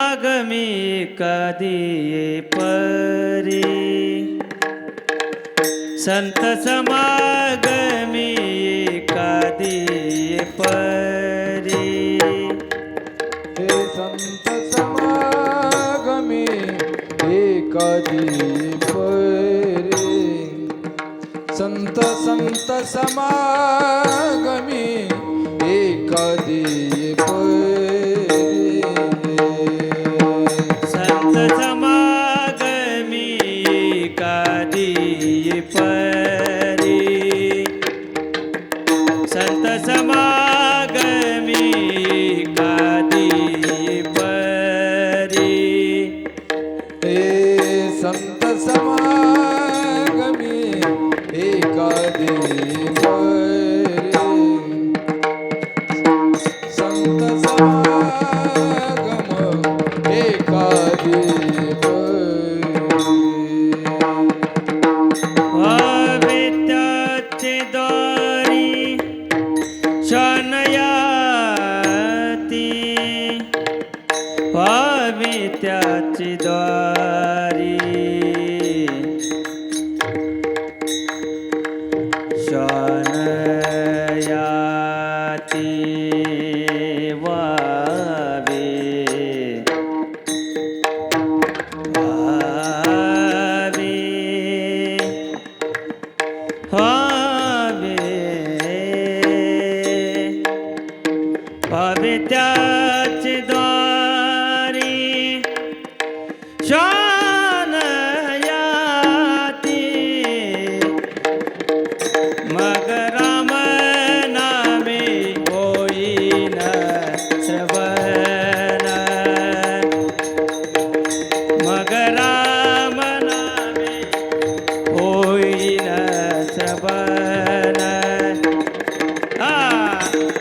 राग में कदिए परी संत समाग में कदिए परी हे संत समाग में कदिए परी संत संत समाग में कदिए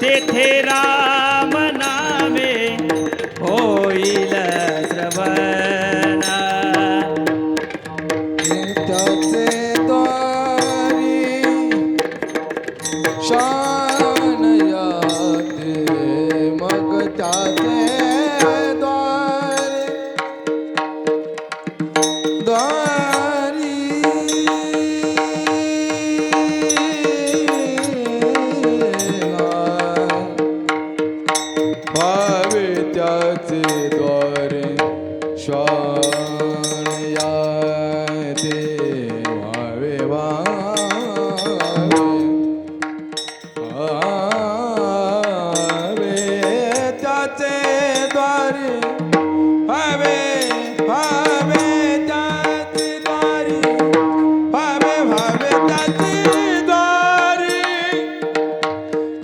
जेथे राम नामे होईल श्रवण तसे द्वारी शान याते मग ताते द्वार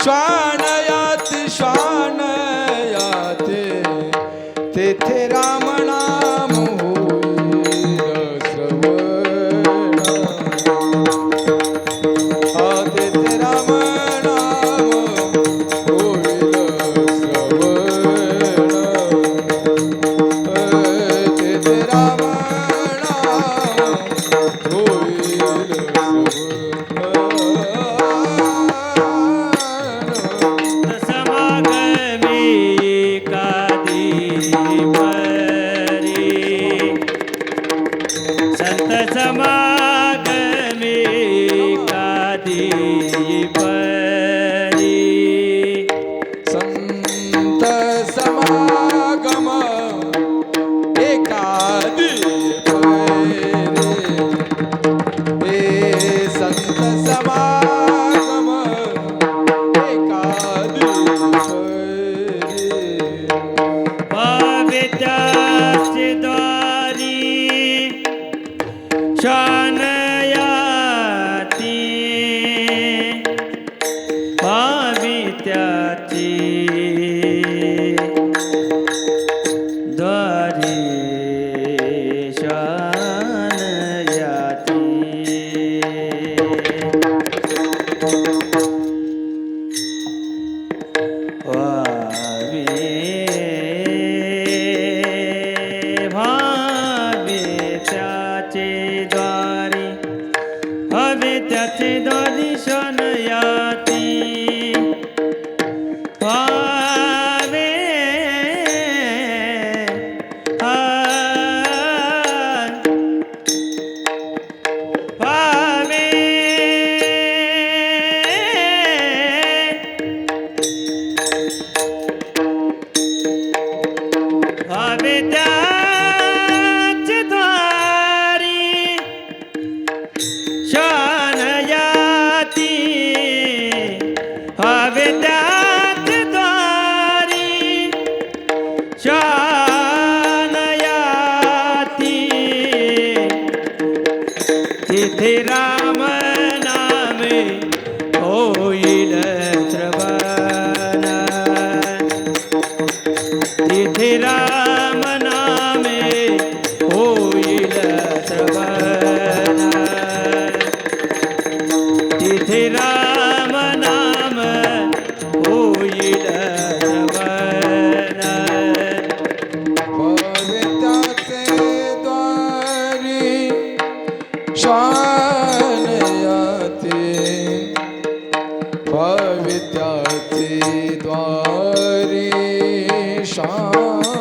श्वानयाति श्वानयाति तेथे रामणा पवित्राचे द्वारी शानयाते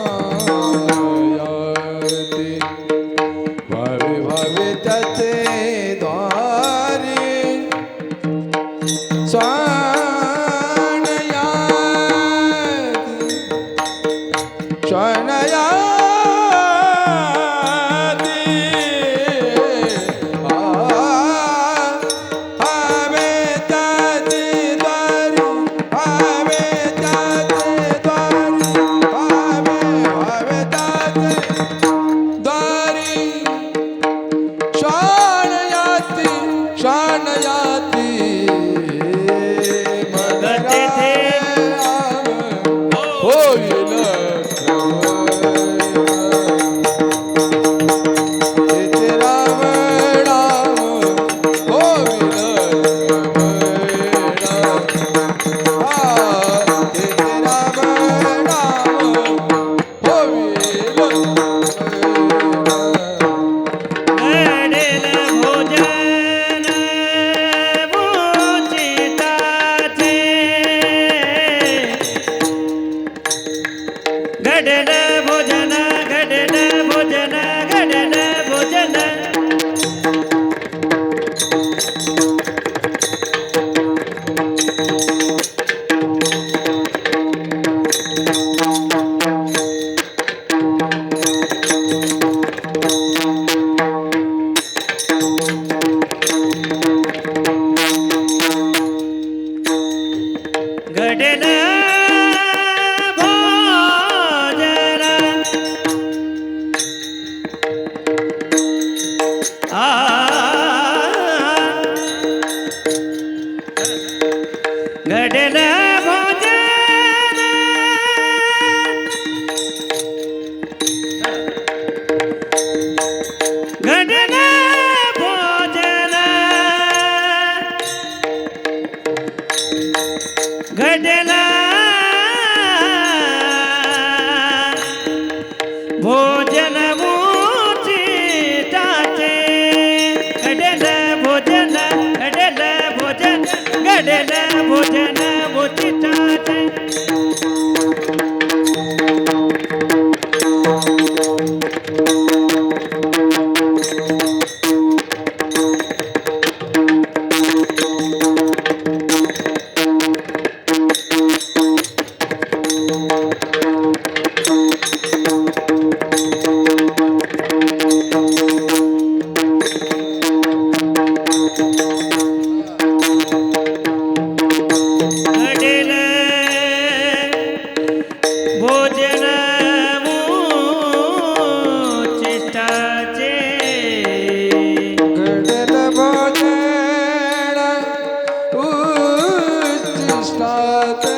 ते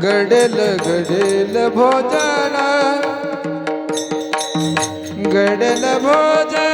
घडेल घडेल भोजन घडेल भोजन